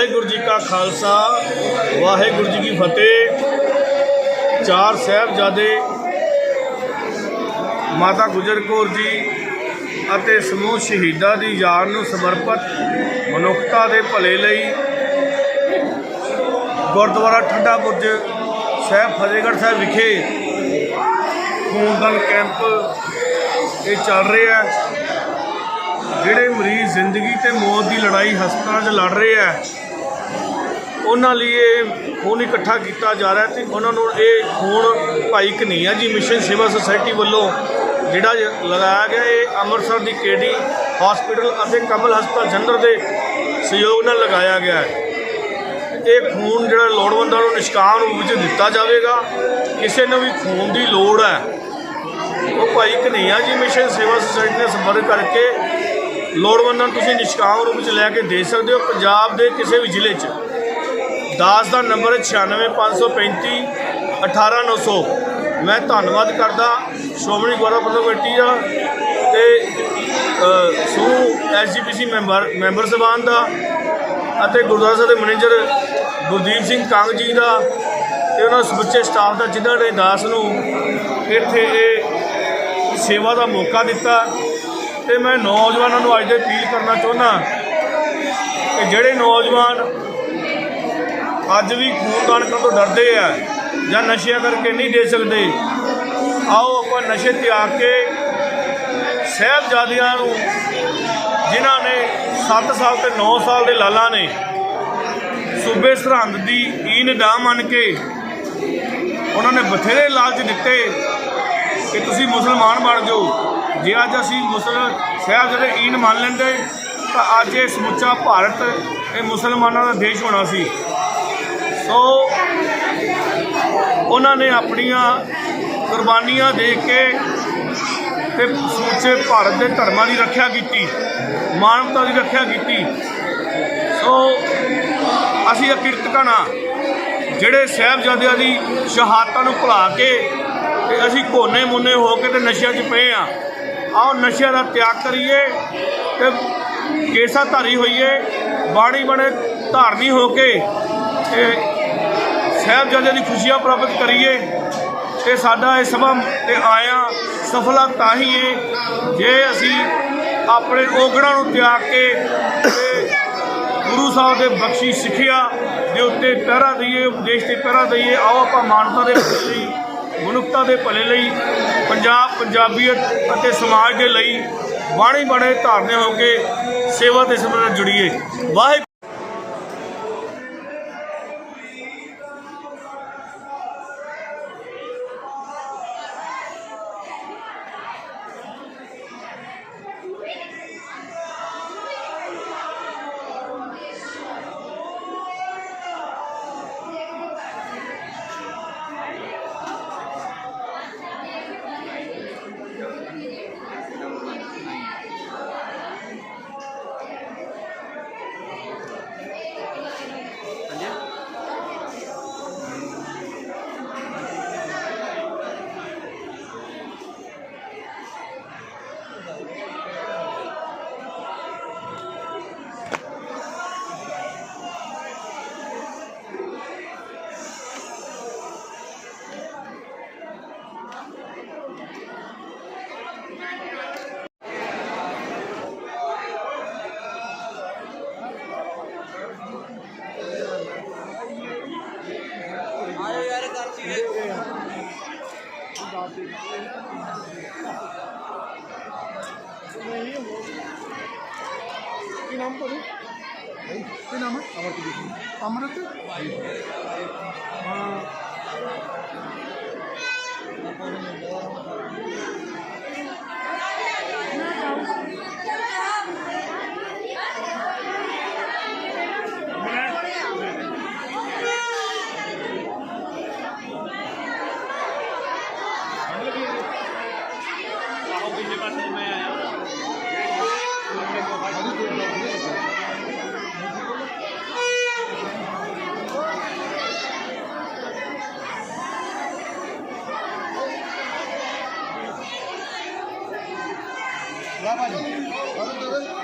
ਵਾਹਿਗੁਰੂ ਜੀ ਕਾ ਖਾਲਸਾ, ਵਾਹਿਗੁਰੂ ਜੀ ਕੀ ਫਤਿਹ। ਚਾਰ ਸਾਹਿਬਜ਼ਾਦੇ, ਮਾਤਾ ਗੁਜਰ ਕੌਰ ਜੀ ਅਤੇ ਸਮੂਹ ਸ਼ਹੀਦਾਂ ਦੀ ਯਾਦ ਨੂੰ ਸਮਰਪਿਤ ਮਨੁੱਖਤਾ ਦੇ ਭਲੇ ਲਈ ਗੁਰਦੁਆਰਾ ਠੰਡਾ ਬੁਰਜ ਸਾਹਿਬ, ਫਤਿਹਗੜ੍ਹ ਸਾਹਿਬ ਵਿਖੇ ਖੂਨਦਾਨ ਕੈਂਪ ਇਹ ਚੱਲ ਰਿਹਾ ਹੈ, ਜਿਹੜੇ ਮਰੀਜ਼ ਜ਼ਿੰਦਗੀ ਤੇ ਮੌਤ ਦੀ ਲੜਾਈ ਹਸਪਤਾਲਾਂ 'ਚ ਲੜ ਰਹੇ ਆ ਉਹਨਾਂ ਲਈ ਇਹ ਖੂਨ ਇਕੱਠਾ ਕੀਤਾ ਜਾ ਰਿਹਾ ਤੇ ਉਹਨਾਂ ਨੂੰ ਇਹ ਖੂਨ ਭਾਈ ਕਨਈਆ ਜੀ ਮਿਸ਼ਨ ਸੇਵਾ ਸੁਸਾਇਟੀ ਵੱਲੋਂ ਜਿਹੜਾ ਲਗਾਇਆ ਗਿਆ, ਇਹ ਅੰਮ੍ਰਿਤਸਰ ਦੀ ਕੇਡੀ ਹਸਪੀਟਲ ਅਤੇ ਕਮਲ ਹਸਪਤਾਲ ਜੰਦਰ ਦੇ ਸਹਿਯੋਗ ਨਾਲ ਲਗਾਇਆ ਗਿਆ ਹੈ। ਇਹ ਖੂਨ ਜਿਹੜਾ ਲੋੜਵੰਦਾਂ ਨੂੰ ਨਿਸ਼ਕਾਮ ਰੂਪ ਵਿੱਚ ਦਿੱਤਾ ਜਾਵੇਗਾ। ਕਿਸੇ ਨੂੰ ਵੀ ਖੂਨ ਦੀ ਲੋੜ ਹੈ। ਉਹ ਭਾਈ ਕਨਈਆ ਜੀ ਮਿਸ਼ਨ ਸੇਵਾ ਸੁਸਾਇਟੀ ਨਾਲ ਸੰਪਰਕ ਕਰਕੇ ਲੋੜਵੰਦਾਂ ਨੂੰ ਤੁਸੀਂ ਨਿਸ਼ਕਾਮ ਰੂਪ ਵਿੱਚ ਲੈ ਕੇ ਦੇ ਸਕਦੇ ਹੋ। ਪੰਜਾਬ ਦੇ ਕਿਸੇ ਵੀ ਜ਼ਿਲ੍ਹੇ 'ਚ ਦਾਸ ਦਾ ਨੰਬਰ ਹੈ 96535 18900 ਮੈਂ ਧੰਨਵਾਦ ਕਰਦਾ ਸ਼੍ਰੋਮਣੀ ਗੁਰਦੁਆਰਾ ਕਮੇਟੀ ਦਾ ਤੇ ਅ, ਸਮੂਹ ਐਸਜੀਪੀਸੀ ਮੈਂਬਰ ਮੈਂਬਰ ਸਭਾਨ ਦਾ ਅਤੇ ਗੁਰਦੁਆਰਾ ਸਾਹਿਬ ਦੇ ਮੈਨੇਜਰ ਗੁਰਦੀਪ ਸਿੰਘ ਕੰਗ ਜੀ ਦਾ ਤੇ ਉਹਨਾਂ ਸਮੁੱਚੇ ਸਟਾਫ ਦਾ ਜਿਨ੍ਹਾਂ ਨੇ ਦਾਸ ਨੂੰ ਇੱਥੇ ਇਹ ਸੇਵਾ ਦਾ ਮੌਕਾ ਦਿੱਤਾ। ਤੇ ਮੈਂ ਨੌਜਵਾਨਾਂ ਨੂੰ ਅੱਜ ਦੇ ਅਪੀਲ ਕਰਨਾ ਚਾਹੁੰਦਾ ਕਿ ਜਿਹੜੇ ਨੌਜਵਾਨ ਅੱਜ ਵੀ ਖੂਨਦਾਨ ਕਰਨ ਤੋਂ ਡਰਦੇ ਆ ਜਾਂ ਨਸ਼ਿਆਂ ਕਰਕੇ ਨਹੀਂ ਦੇ ਸਕਦੇ। ਆਓ ਆਪਾਂ ਨਸ਼ੇ ਤਿਆਗ ਕੇ ਸਾਹਿਬਜ਼ਾਦਿਆਂ ਨੂੰ, ਜਿਨ੍ਹਾਂ ਨੇ 7 ਸਾਲ ਤੇ 9 ਸਾਲ ਦੇ ਲਾਲਾ ਨੇ, ਸੂਬੇ ਸਰਹੰਦ ਦੀ ਈਨ ਦਾ ਮੰਨ ਕੇ ਉਹਨਾਂ ਨੇ ਬਥੇਰੇ ਲਾਲਚ ਦਿੱਤੇ ਕਿ ਤੁਸੀਂ ਮੁਸਲਮਾਨ ਬਣ ਜਾਓ। ਜੇ ਅੱਜ ਅਸੀਂ ਮੁਸਲਮਾਨ ਸਾਹਿਬ ਜਿਹੜੇ ਈਨ ਮੰਨ ਲੈਂਦੇ, ਤਾਂ ਅੱਜ ਇਹ ਸਮੁੱਚਾ ਭਾਰਤ ਇਹ ਮੁਸਲਮਾਨਾਂ ਦਾ ਦੇਸ਼ ਹੋਣਾ ਸੀ। ਸੋ ਉਹਨਾਂ ਨੇ ਆਪਣੀਆਂ ਕੁਰਬਾਨੀਆਂ ਦੇ ਕੇ ਤੇ ਸਮੁੱਚੇ ਭਾਰਤ ਦੇ ਧਰਮਾਂ ਦੀ ਰੱਖਿਆ ਕੀਤੀ, ਮਾਨਵਤਾ ਦੀ ਰੱਖਿਆ ਕੀਤੀ। ਸੋ ਅਸੀਂ ਅਕਿਰਤ ਕਣਾ ਜਿਹੜੇ ਸਾਹਿਬਜ਼ਾਦਿਆਂ ਦੀ ਸ਼ਹਾਦਤਾਂ ਨੂੰ ਭੁਲਾ ਕੇ ਤੇ ਅਸੀਂ ਕੋਨੇ ਮੁੰਨੇ ਹੋ ਕੇ ਤੇ ਨਸ਼ਿਆਂ 'ਚ ਪਏ ਆ ਆਓ ਨਸ਼ਿਆਂ ਦਾ ਤਿਆਗ ਕਰੀਏ ਤੇ ਕੇਸਾ ਧਾਰੀ ਹੋਈਏ, ਬਾਣੀ ਬਣੇ ਧਾਰਨੀ ਹੋ ਕੇ ਤੇ ਸਾਹਿਬਜ਼ਾਦਿਆਂ ਦੀ ਖੁਸ਼ੀਆਂ ਪ੍ਰਾਪਤ ਕਰੀਏ ਤੇ ਸਾਡਾ ਇਹ ਸਭਾ ਤੇ ਆਇਆ ਸਫਲਾ ਤਾਂ ਹੀ ਹੈ ਜੇ ਅਸੀਂ ਆਪਣੇ ਔਗਣਾਂ ਨੂੰ ਤਿਆਗ ਕੇ ਗੁਰੂ ਸਾਹਿਬ ਦੇ ਬਖਸ਼ੀ ਸਿੱਖਿਆ ਦੇ ਉੱਤੇ ਪਹਿਰਾ ਦਈਏ, ਉਪਦੇਸ਼ ਤੇ ਪਹਿਰਾ ਦਈਏ, ਆਓ ਆਪਾਂ ਮਾਨਵਤਾ ਦੇ ਭਲੇ ਲਈ, ਮਨੁੱਖਤਾ ਦੇ ਭਲੇ ਲਈ, ਪੰਜਾਬ, ਪੰਜਾਬੀਅਤ ਅਤੇ ਸਮਾਜ ਦੇ ਲਈ ਬਾਣੀ ਬਣੇ ਧਾਰਨੇ ਹੋ ਕੇ ਸੇਵਾ ਤੇ ਸਿਮਰਨ ਜੁੜੀਏ। ਵਾਹਿਗੁਰੂ ਕੀ ਨਾਮ ਤੁਹਾਡਾ ਕੀ ਨਾਮ ਹੈ ਅਮਰਜੀਤ ਸਿੰਘ ਅਮਰਤ ਹਾਂ ਲਾ ਬਾਜੀ